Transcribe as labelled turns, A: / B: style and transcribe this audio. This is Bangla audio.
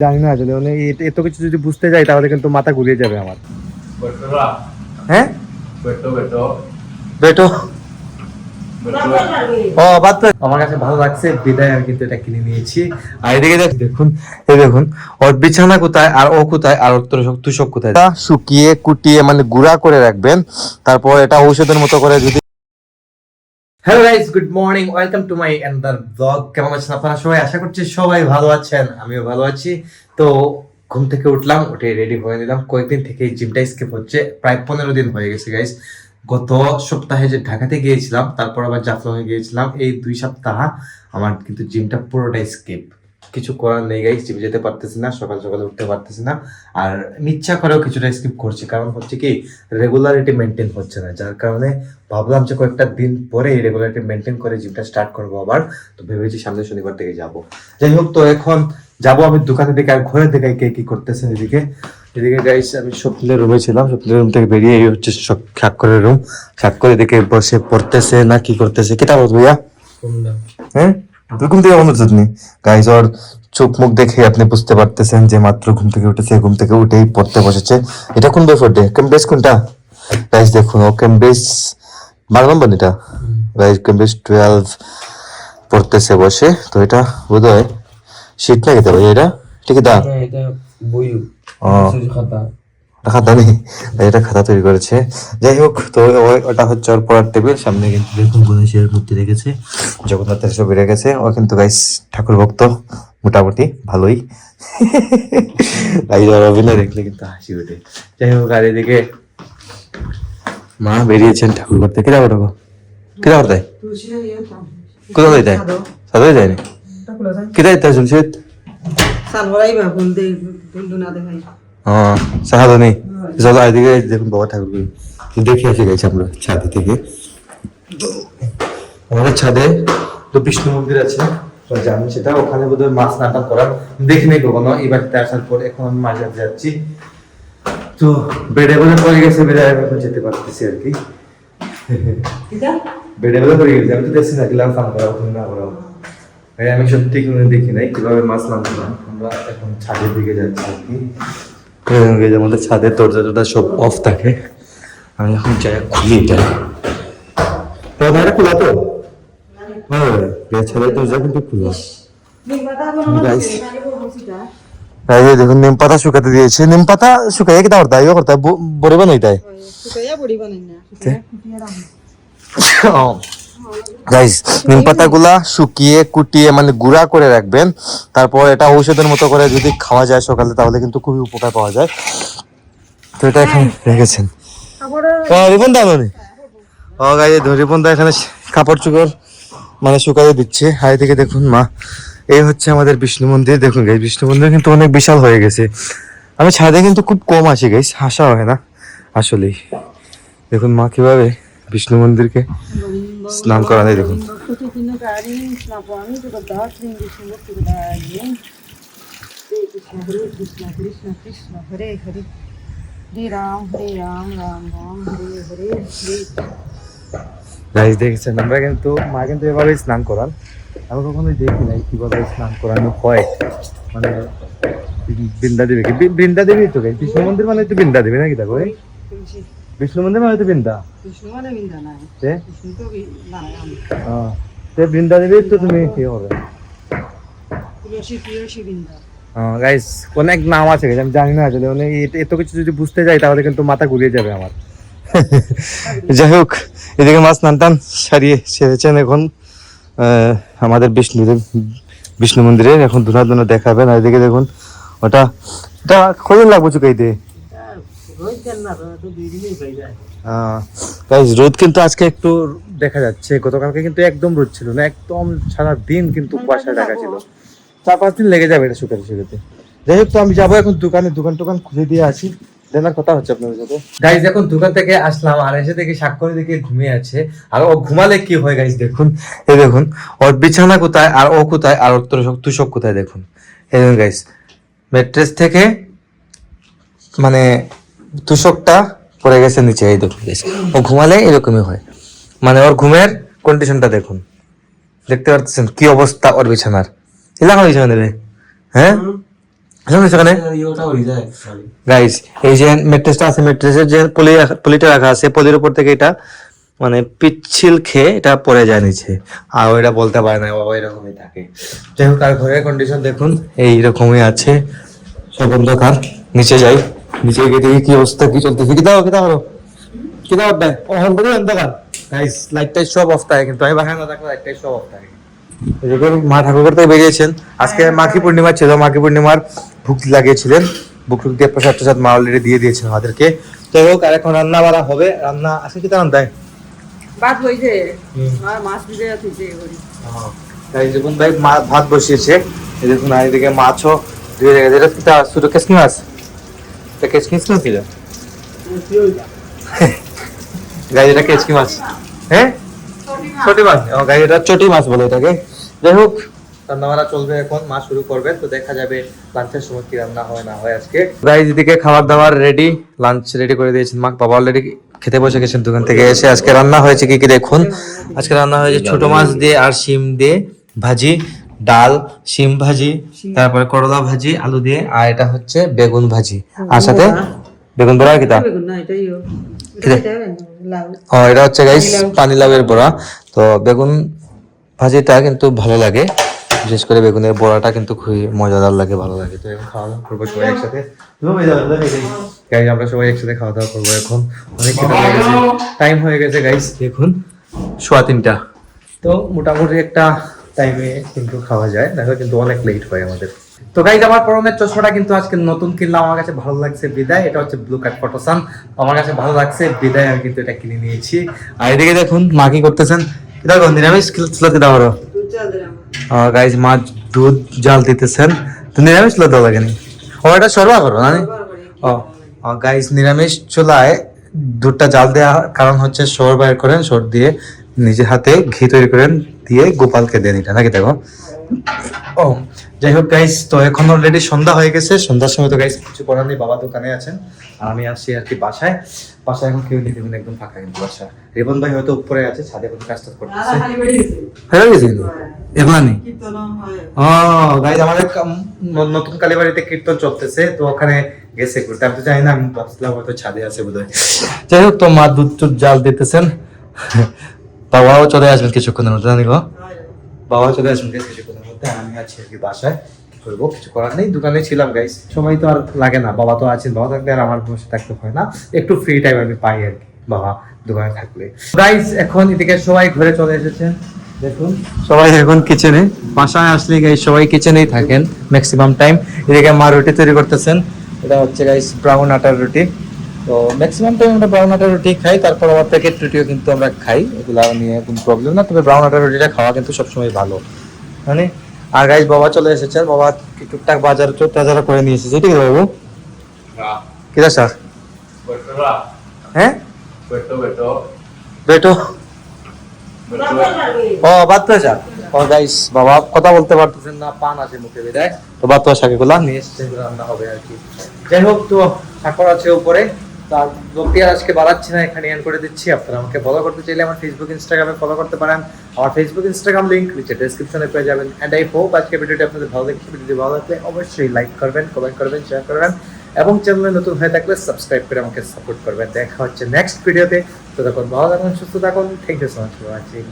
A: জানি না আসলে মানে এত কিছু যদি বুঝতে যাই, তাহলে কিন্তু মাথা ঘুরিয়ে যাবে আমার। হ্যাঁ? বেটো। ও আমার কাছে ভালো লাগছে, বিদায় আমি কিন্তু এটা কিনে নিয়েছি। আর এদিকে দেখ, দেখুন দেখুন, ওর বিছানা কোথায়, আর ও কোথায়, আর শুকিয়ে, কুটিয়ে মানে গুঁড়া করে রাখবেন, তারপর এটা ঔষধের মতো করে যদি hello guys good morning welcome to my endure blog কেমন আছেন আপনারা সবাই? আশা করছি সবাই ভালো আছেন, আমিও ভালো আছি। তো ঘুম থেকে উঠলাম, উঠে রেডি হয়ে নিলাম। কয়েকদিন থেকে জিমটা স্কিপ হচ্ছে, প্রায় পনেরো দিন হয়ে গেছে গাইস গত সপ্তাহে যে ঢাকাতে গিয়েছিলাম, তারপর আবার জাফলংয়ে গিয়েছিলাম। এই দুই সপ্তাহ আমার কিন্তু জিমটা পুরোটাই স্কিপ কিছু করার নেই গাইস জিমে যেতে পারতেছি না সকাল সকালে উঠতে পারতেছি না। আর ইচ্ছা করেও কিছুটা স্কিপ করছি কারণ হচ্ছে কি রেগুলারিটি মেনটেন হচ্ছে না। যার কারণে ভাবলাম যে কয়েকটা দিন পরে এই রেগুলারিটি মেনটেন করে জিমটা স্টার্ট করব আবার। তো ভেবেছি সামনে শনিবার থেকে যাব। যাই হোক তো এখন যাব আমি দোকানে দিকে আর ঘরে দেখাই কে কি করতেছে এদিকে। এদিকে গাইস আমি স্বপ্নের রুমে ছিলাম। স্বপ্নের রুম থেকে বেরিয়ে এই হচ্ছে স্বাক্ষরের রুম স্বাক্ষর এদিকে বসে পড়তেছে না কি করতেছে? কেটা বলব ভাইয়া? হ্যাঁ? ঘুম থেকে বন্ধ তুমি গাইস ওর চোখ মুখ দেখে আপনি বুঝতে পারতেছেন যে মাত্র ঘুম থেকে উঠেছে ঘুম থেকে উঠেই পড়তে বসেছে। এটা কোন বই পড়ে কেমব্রিজ কোনটা? গাইস দেখুন ও কেমব্রিজ বারো নম্বর এটা? গাইস কেমব্রিজ টুয়েলভ পড়তেছে বসে। তো এটা বোধ হয় শীত না খেতে ভাই? এটা? ঠিক দা
B: এটা বইও।
A: ও।
B: খাতা
A: খাতা নেই এটা খাতা তৈরি করেছে। যাই হোক তো ওটা হচ্ছে ওর পড়ার টেবিল। সামনে কিন্তু দেখুন গণেশের মূর্তি রেখেছে। জগন্নাথের ছবি রেখেছে। ও কিন্তু গাইস ঠাকুর ভক্ত মোটামুটি ভালোই। ওর অভিনয় দেখলে কিন্তু হাসি ওঠে। যাই হোক আর এদিকে মা বেরিয়েছেন ঠাকুর করতে কেটা ওটা কেটা করতে কোথাও যাইতে সাদা যায়নি কেটা যাইতে শুনছি।
C: সালবারাই বা দে ফুল দেখাই।
A: হ্যাঁ সাহায্য নেই চলো এদিকে দেখুন বাবা ঠাকুর দেখে এসে গেছি আমরা ছাদে থেকে। তো আমাদের ছাদে তো বিষ্ণু মন্দির আছে তো জানি সেটা। ওখানে বোধহয় মাছ নাটক করার। দেখিনি কখনো এই বাড়িতে আসার পর এখন আমি মাঝে যাচ্ছি। তো বেডে বলে পড়ে গেছে বেডে এখন যেতে পারতেছি আর কি। বেডে বলে পড়ে গেছে আমি তো দেখছি না গেলাম ফান করা ওখানে না করা। ভাই আমি সত্যি কোনো দেখি নাই কীভাবে মাছ নামতো না আমরা এখন ছাদের দিকে যাচ্ছি আর কি। আমাদের ছাদের দরজা টরজা সব অফ থাকে। আমি এখন যাই খুলি এটা বাইরে খোলা তো? হ্যাঁ ছাদের দরজা কিন্তু খোলা। এই দেখুন নিম পাতা শুকাতে দিয়েছে। নিম পাতা শুকাইয়া কি করতে ইয়ে করতে বড়ি বানাই দেয়
C: সুকাইয়া বড়ি বানাই না?
A: গাইস নিম পাতাগুলা শুকিয়ে কুটিয়ে মানে গুঁড়া করে রাখবেন। তারপর এটা ঔষধের মতো করে যদি খাওয়া যায় সকালে তাহলে কিন্তু খুবই উপকার পাওয়া যায়। তো এটা এখানে রেখেছেন। রিপন দা মানে ও গাই রিপন দা এখানে কাপড় চোপড় মানে শুকাইয়ে দিচ্ছে। হাই থেকে দেখুন মা এই হচ্ছে আমাদের বিষ্ণু মন্দির। দেখুন গাই বিষ্ণু মন্দির কিন্তু অনেক বিশাল হয়ে গেছে। আমি ছাদে কিন্তু খুব কম আসি গাইস হাসা হয় না আসলেই। দেখুন মা কীভাবে বিষ্ণু মন্দিরকে স্নান করানো দেখুন। গাইস দেখছেন, আমরা কিন্তু মা কিন্তু এভাবে স্নান করান। আমি কখনো দেখি নাই কীভাবে স্নান করানো হয়। মানে বৃন্দা দেবী কি বৃ- বৃন্দা দেবী তো বিষ্ণু মন্দির মানে তো বৃন্দা দেবী নাকি দেখো বিষ্ণু মন্দির মানে বৃন্দা?
C: মানে বিন্দা নাই।
A: তে?
C: কৃষ্ণ তো নারায়ণ
A: হ্যাঁ তে বৃন্দা দেবী তো তুমি কি হবে?
C: তুলসী তুলসী বিন্দা।
A: গাইস অনেক নাম আছে আমি জানি না আসলে এ- এত কিছু যদি বুঝতে যাই তাহলে কিন্তু মাথা ঘুরিয়ে যাবে আমার। যাই হোক এদিকে মাছ সারিয়ে সেরেছেন এখন। আমাদের বিষ্ণু বিষ্ণু মন্দিরে এখন ধুনা ধুনা দেখাবেন। আর এদিকে দেখুন ওটা এটা কদিন লাগবে চুকাইতে? রোদ কিন্তু আজকে একটু দেখা যাচ্ছে। গতকালকে কিন্তু একদম রোদ ছিল না একদম সারা দিন কিন্তু কুয়াশা ঢাকা ছিল। চার পাঁচ দিন লেগে যাবে এটা শুকাতে শুকাতে। যাই হোক তো আমি যাব এখন দোকানে দোকান টোকান খুলে দিয়ে আসি। দেনার কথা হচ্ছে আপনাদের সাথে। গাইজ এখন দোকান থেকে আসলাম আর এসে দেখি স্বাক্ষরে দেখে ঘুমিয়ে আছে। আর ও ঘুমালে কি হয় গাইজ দেখুন। এই দেখুন ওর বিছানা কোথায় আর ও কোথায়? আর ওর তোষক তুষক কোথায় দেখুন। এই দেখুন গাইজ ম্যাট্রেস থেকে মানে তুষকটা পড়ে গেছে নিচে এই দেখুন ও ঘুমালে এরকমই হয়। মানে ওর ঘুমের কন্ডিশনটা দেখুন। দেখতে পাচ্ছেন কি অবস্থা ওর বিছানার? এলাকা বিছানা দেবে হ্যাঁ? সেখানে
D: ইয়েটা হয়ে
A: গাইস এই যে আছে যে পলি পলিটা রাখা আছে পলির উপর থেকে এটা মানে পিচ্ছিল খেয়ে এটা পড়ে যায় নিচে। আর ওইটা বলতে পারে না বাবা এরকমই থাকে। যাই হোক আর ঘরের কন্ডিশন দেখুন এই রকমই আছে। সব অন্ধকার নিচে যাই। নিচে গিয়ে দেখি কি অবস্থা কি চলতেছে। কি দাও কি দাও কি দাও ভাই ও হন বলি অন্ধকার। গাইস লাইটটাই সব অফ থাকে কিন্তু আমি বাসায় না থাকলে লাইটটাই সব অফ থাকে। এদিকে মা ঠাকুর থেকে বেরিয়েছেন। আজকে মাঘী পূর্ণিমা ছিল মাঘী পূর্ণিমার ভুক লাগিয়েছিলেন। বুক টুক দিয়ে প্রসাদ প্রসাদ মা অলরেডি দিয়ে দিয়েছেন আমাদেরকে। যাই হোক আর এখন রান্না বাড়া হবে। রান্না আজকে কি রান্না? দেয়
C: ভাত হইছে। আর মাছ ভিজে আছে করি
A: তাই দেখুন ভাই মা- ভাত বসিয়েছে। এই দেখুন আর এদিকে মাছও কি তা শুধু কেসকি মাছ? এটা কেসকি মাছ ছিল গাই এটা কেসকি মাছ? হ্যাঁ? ছোটি মাছ। ও গাই এটা চটি মাছ বলে এটাকে যাই হোক রান্নাবাড়া চলবে এখন মা শুরু করবে তো দেখা যাবে লাঞ্চের সময় কি রান্না হয় না হয় আজকে। গাই দিদিকে খাবার দাবার রেডি লাঞ্চ রেডি করে দিয়েছেন মা বাবা অলরেডি খেতে বসে গেছেন দোকান থেকে এসে। আজকে রান্না হয়েছে কি কি দেখুন? আজকে রান্না হয়েছে ছোট মাছ দিয়ে আর শিম দিয়ে ভাজি। ডাল শিম ভাজি তারপরে করলা ভাজি আলু দিয়ে আর এটা হচ্ছে বেগুন ভাজি। আর সাথে বেগুন বড়া কি তা?
C: বেগুন না এটাই ও। এটা
A: হচ্ছে গাইস পানি লাউয়ের বড়া। তো বেগুন ভাজিটা কিন্তু ভালো লাগে। বিশেষ করে বেগুনের বড়াটা কিন্তু খুবই মজাদার লাগে ভালো লাগে। তো এখন খাওয়া দাওয়া করব সবাই একসাথে। গাইস আমরা সবাই একসাথে খাওয়া দাওয়া করব এখন। অনেক হয়ে গেছে। টাইম হয়ে গেছে গাইস দেখুন। সোয়া তিনটা। তো মোটামুটি একটা টাইমে কিন্তু খাওয়া যায়। না কিন্তু অনেক লেট হয় আমাদের। তো গাইজ আমার পরনের চশমাটা কিন্তু আজকে নতুন কিনলাম। আমার কাছে ভালো লাগছে বিদায়। এটা হচ্ছে ব্লু কাট ফটোসান আমার কাছে ভালো লাগছে। বিদায়, আমি কিন্তু এটা কিনে নিয়েছি। আর এদিকে দেখুন, মা কি করতেছেন? নিরামিষ ছিল কিদা হলো
C: দুধ চা দিলাম
A: গাইজ মা দুধ জাল দিতেছেন। তো নিরামিষ ছিল তো লাগেনি। ও, এটা সরবা করো, না ও গাইজ নিরামিষ চুলায় দুধটা জাল দেওয়ার কারণ হচ্ছে সর বাইর করেন সর দিয়ে নিজের হাতে ঘি তৈরি করেন দিয়ে গোপালকে দেন এটা নাকি দেখো? ও যাই হোক গাইস তো এখন অলরেডি সন্ধ্যা হয়ে গেছে। সন্ধ্যার সময় তো গাইস কিছু করার নেই বাবা দোকানে আছেন। আর আমি আসছি আর কি বাসায়। বাসায় এখন কেউ নেই দেখুন একদম ফাঁকা কিন্তু বাসা। রিবন ভাই হয়তো উপরে আছে ছাদে কোনো কাজ করতেছে। হয়ে গেছে কিন্তু?
C: হয়।
A: ও গাইজ আমাদের নতুন কালীবাড়িতে কীর্তন চলতেছে তো ওখানে গেছে ঘুরতে। আমি তো জানি না আমি ভাবছিলাম হয়তো ছাদে আছে বোধহয়। যাই হোক তো মা দুধ টুধ জাল দিতেছেন। বাবাও চলে আসবেন কিছুক্ষণের মধ্যে জানি বাবা? চলে আসবেন কিছুক্ষণের মধ্যে আমি আছি আর কি বাসায়। কি করব কিছু করার নেই দোকানে ছিলাম গাইস সময় তো আর লাগে না বাবা তো আছেন বাবা থাকলে আর আমার বসে থাকতে হয় না। একটু ফ্রি টাইম আমি পাই আর কি বাবা দোকানে থাকলে। গাইস এখন এদিকে সবাই ঘরে চলে এসেছেন দেখুন। সবাই এখন কিচেনে বাসায় আসলে গাইস সবাই কিচেনেই থাকেন ম্যাক্সিমাম টাইম এদিকে মা রুটি তৈরি করতেছেন এটা হচ্ছে গাইস ব্রাউন আটার রুটি। তো ম্যাক্সিমাম টাইম আমরা ব্রাউন আটার রুটি খাই তারপর আমার প্যাকেট রুটিও কিন্তু আমরা খাই। এগুলো নিয়ে কোনো প্রবলেম না তবে ব্রাউন আটার রুটিটা খাওয়া কিন্তু সবসময় ভালো। মানে আর গাইস বাবা চলে এসেছে বাবা টুকটাক বাজার চোর টাজার করে নিয়ে এসেছে। ঠিক আছে বাবু কিরা স্যার হ্যাঁ. বেটো ও শাক ও গাইস বাবা কথা বলতে পারতেছেন না পান আছে মুখে বিদায় তো বাত্তা শাকে গুলা। নিয়ে এসেছে রান্না হবে আর কি। যাই হোক তো ঠাকুর আছে উপরে। তার আর আজকে বাড়াচ্ছি না, এখানে এন্ড করে দিচ্ছি। আপনারা আমাকে ফলো করতে চাইলে আমার ফেসবুক ইনস্টাগ্রামে ফলো করতে পারেন। আমার ফেসবুক ইনস্টাগ্রাম লিংক নিচে ডেসক্রিপশনে পেয়ে যাবেন। এন্ড আই হোপ আজকে ভিডিওটি আপনাদের ভালো লাগছে। ভিডিওটি ভালো লাগলে অবশ্যই লাইক করবেন কমেন্ট করবেন শেয়ার করবেন। এবং চ্যানেলে নতুন হয়ে থাকলে সাবস্ক্রাইব করে আমাকে সাপোর্ট করবেন। দেখা হচ্ছে নেক্সট ভিডিওতে তো। তখন ভালো থাকুন, সুস্থ থাকুন। Thank you so much for watching